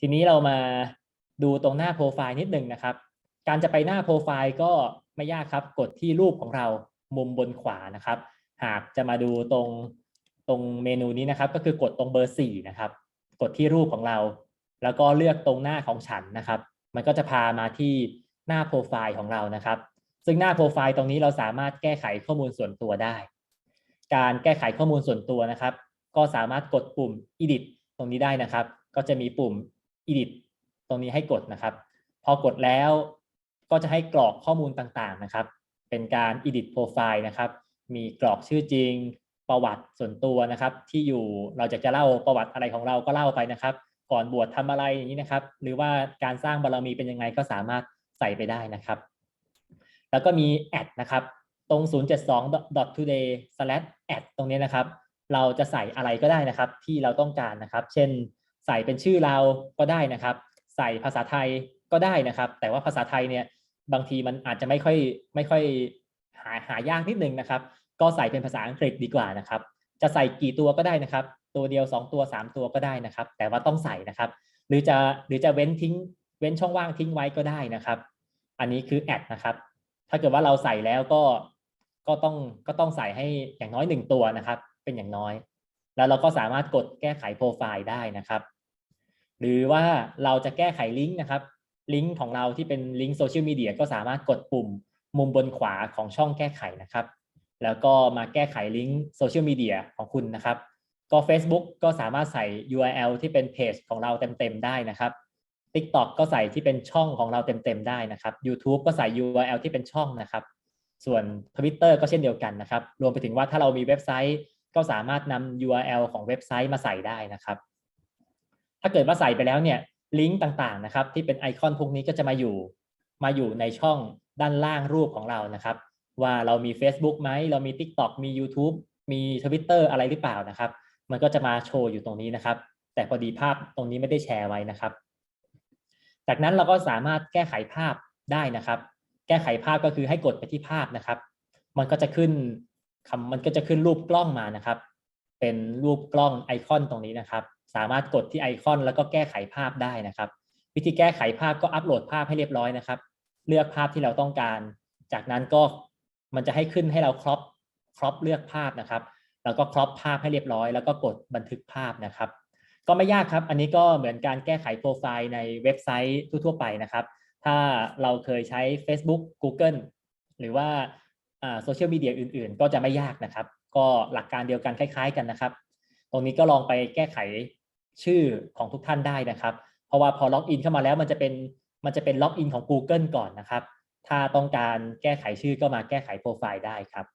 ทีนี้เรามาดูตรงหน้าโปรไฟล์นิดหนึ่งนะครับ การจะไปหน้าโปรไฟล์ก็ไม่ยากครับ กดที่รูปของเรามุมบนขวานะครับ หากจะมาดูตรงตรงเมนูนี้นะครับ ก็คือกดตรงเบอร์สี่นะครับ กดที่รูปของเรา แล้วก็เลือกตรงหน้าของฉันนะครับ มันก็จะพามาที่หน้าโปรไฟล์ของเรานะครับ ซึ่งหน้าโปรไฟล์ตรงนี้เราสามารถแก้ไขข้อมูลส่วนตัวได้ การแก้ไขข้อมูลส่วนตัวนะครับ ก็สามารถกดปุ่ม edit ตรงนี้ได้นะครับ ก็จะมีปุ่ม edit ตรงนี้ให้กดนะครับ พอกดแล้วก็จะให้กรอกข้อมูลต่างๆนะครับ เป็นการ edit profile นะครับ มีกรอกชื่อจริง ประวัติส่วนตัวนะครับ ที่อยู่เราจะจะเล่าประวัติอะไรของเราก็เล่าไปนะครับ ก่อนบวชทำอะไรอย่างนี้นะครับ หรือว่าการสร้างบารรมีเป็นยังไงก็สามารถใส่ไปได้นะครับ แล้วก็มีแอดนะครับ ตรง 072.today/add ตรงนี้นะครับ เราจะใส่อะไรก็ได้นะครับ ที่เราต้องการนะครับ เช่น ใส่เป็นชื่อเราก็ได้นะครับ ใส่ภาษาไทยก็ได้นะครับ แต่ว่าภาษาไทยเนี่ยบางทีมันอาจจะไม่ค่อยไม่ค่อยหาหายากนิดนึงนะครับ ก็ใส่เป็นภาษาอังกฤษดีกว่านะครับ จะใส่กี่ตัวก็ได้นะครับ ตัวเดียว 2 ตัว 3 ตัวก็ได้นะครับ แต่ว่าต้องใส่นะครับ หรือจะหรือจะเว้นทิ้งเว้นช่องว่างทิ้งไว้ก็ได้นะครับ อันนี้คือแอดนะครับ ถ้าเกิดว่าเราใส่แล้วก็ก็ต้องก็ต้องใส่ให้อย่างน้อย 1 ตัวนะครับ เป็นอย่างน้อย แล้วเราก็สามารถกดแก้ไขโปรไฟล์ได้นะครับ หรือว่าเราจะแก้ไขลิงก์นะครับ ลิงก์ของเราที่เป็นลิงก์โซเชียลมีเดียก็สามารถกดปุ่มมุมบนขวาของช่องแก้ไขนะครับ แล้วก็มาแก้ไขลิงก์โซเชียลมีเดียของคุณนะครับ ก็ Facebook ก็สามารถใส่ URL ที่เป็นเพจของเราเต็มๆได้นะครับ TikTok ก็ใส่ที่เป็นช่องของเราเต็มๆได้นะครับ YouTube ก็ใส่ URL ที่เป็นช่องนะครับ ส่วน Twitter ก็เช่นเดียวกันนะครับ รวมไปถึงว่าถ้าเรามีเว็บไซต์ก็สามารถนำ URL ของเว็บไซต์มาใส่ได้นะครับ ถ้าเกิดว่าใส่ไปแล้วเนี่ยลิงก์ต่างๆนะครับ ที่เป็นไอคอนพวกนี้ก็จะมาอยู่ มาอยู่ในช่องด้านล่างรูปของเรานะครับ ว่าเรามี Facebook ไหมเรามี TikTok มี YouTube มี Twitter อะไรหรือเปล่านะครับ มันก็จะมาโชว์อยู่ตรงนี้นะครับ แต่พอดีภาพตรงนี้ไม่ได้แชร์ไว้นะครับ จากนั้นเราก็สามารถแก้ไขภาพได้นะครับ แก้ไขภาพก็คือให้กดไปที่ภาพนะครับ มันก็จะขึ้นคำมันก็จะขึ้นรูปกล้องมานะครับ เป็นรูปกล้องไอคอนตรงนี้นะครับ สามารถกดที่ไอคอนแล้วก็แก้ไขภาพได้นะครับ วิธีแก้ไขภาพก็อัปโหลดภาพให้เรียบร้อยนะครับ เลือกภาพที่เราต้องการ จากนั้นก็มันจะให้ขึ้นให้เราครอปครอปเลือกภาพนะครับ แล้วก็ครอปภาพให้เรียบร้อย แล้วก็กดบันทึกภาพนะครับ ก็ไม่ยากครับ อันนี้ก็เหมือนการแก้ไขโปรไฟล์ในเว็บไซต์ทั่วๆไปนะครับ ถ้าเราเคยใช้ Facebook Google หรือว่า โซเชียลมีเดียอื่นๆ ก็จะไม่ยากนะครับ ก็หลักการเดียวกันคล้ายๆกันนะครับ ตรงนี้ก็ลองไปแก้ไขชื่อของทุกท่านได้นะครับ เพราะว่าพอล็อกอินเข้ามาแล้วมันจะเป็นมันจะเป็นล็อกอินของ Google ก่อนนะครับ ถ้าต้องการแก้ไขชื่อก็มาแก้ไขโปรไฟล์ได้ครับ